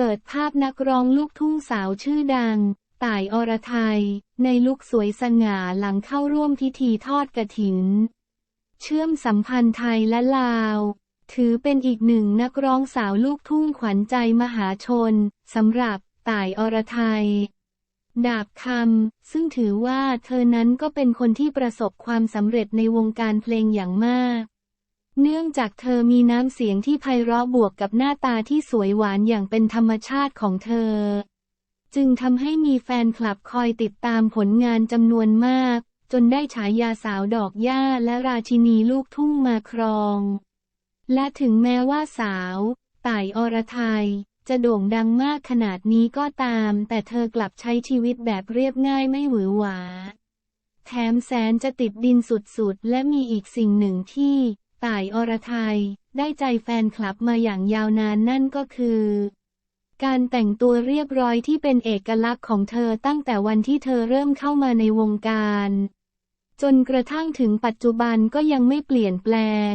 เปิดภาพนักร้องลูกทุ่งสาวชื่อดัง ต่ายอรไทย ในลุคสวยสง่าหลังเข้าร่วมพิธีทอดกระถิน เชื่อมสัมพันธ์ไทยและลาว ถือเป็นอีกหนึ่งนักร้องสาวลูกทุ่งขวัญใจมหาชนสำหรับต่ายอรไทย ดาบคำ ซึ่งถือว่าเธอนั้นก็เป็นคนที่ประสบความสำเร็จในวงการเพลงอย่างมาก เนื่องจากเธอมีน้ำเสียงที่ไพเราะบวกกับหน้าตาที่สวยหวานอย่างเป็นธรรมชาติของเธอ จึงทำให้มีแฟนคลับคอยติดตามผลงานจำนวนมาก จนได้ฉายาสาวดอกหญ้าและราชินีลูกทุ่งมาครอง และถึงแม้ว่าสาวต่ายอรไทยจะโด่งดังมากขนาดนี้ก็ตาม แต่เธอกลับใช้ชีวิตแบบเรียบง่ายไม่หวือหวา แถมแสนจะติดดินสุดๆ และมีอีกสิ่งหนึ่งที่ ต่ายอรไทย ได้ใจแฟนคลับมาอย่างยาวนานนั่นก็คือ การแต่งตัวเรียบร้อยที่เป็นเอกลักษณ์ของเธอตั้งแต่วันที่เธอเริ่มเข้ามาในวงการ จนกระทั่งถึงปัจจุบันก็ยังไม่เปลี่ยนแปลง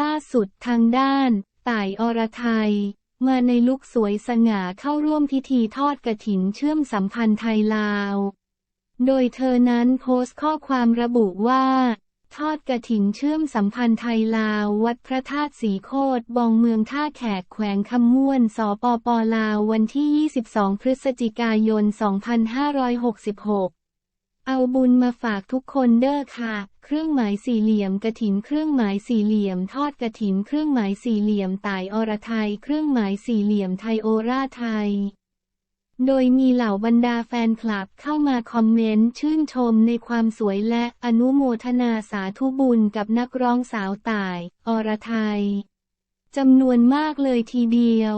ล่าสุดทางด้าน ต่ายอรไทย มาในลุคสวยสง่าเข้าร่วมพิธีทอดกระถินเชื่อมสัมพันธ์ไทยลาว โดยเธอนั้นโพสต์ข้อความระบุว่า ทอดกระถินเชื่อมสัมพันธ์ไทยลาว วัดพระธาตุสีโคตรบองเมืองท่าแขกแขวงคำม่วน สปปลาว วันที่ 22 พฤศจิกายน 2566 เอาบุญมาฝากทุกคนเด้อค่ะ เครื่องหมายสี่เหลี่ยมกระถินเครื่องหมายสี่เหลี่ยม ทอดกระถินเครื่องหมายสี่เหลี่ยมต่ายอรไทย เครื่องหมายสี่เหลี่ยมไทยโอราไทย โดยมีเหล่าบรรดาแฟนคลับเข้ามาคอมเมนต์ชื่นชมในความสวยและอนุโมทนาสาธุบุญกับนักร้องสาวต่าย อรไทยจำนวนมากเลยทีเดียว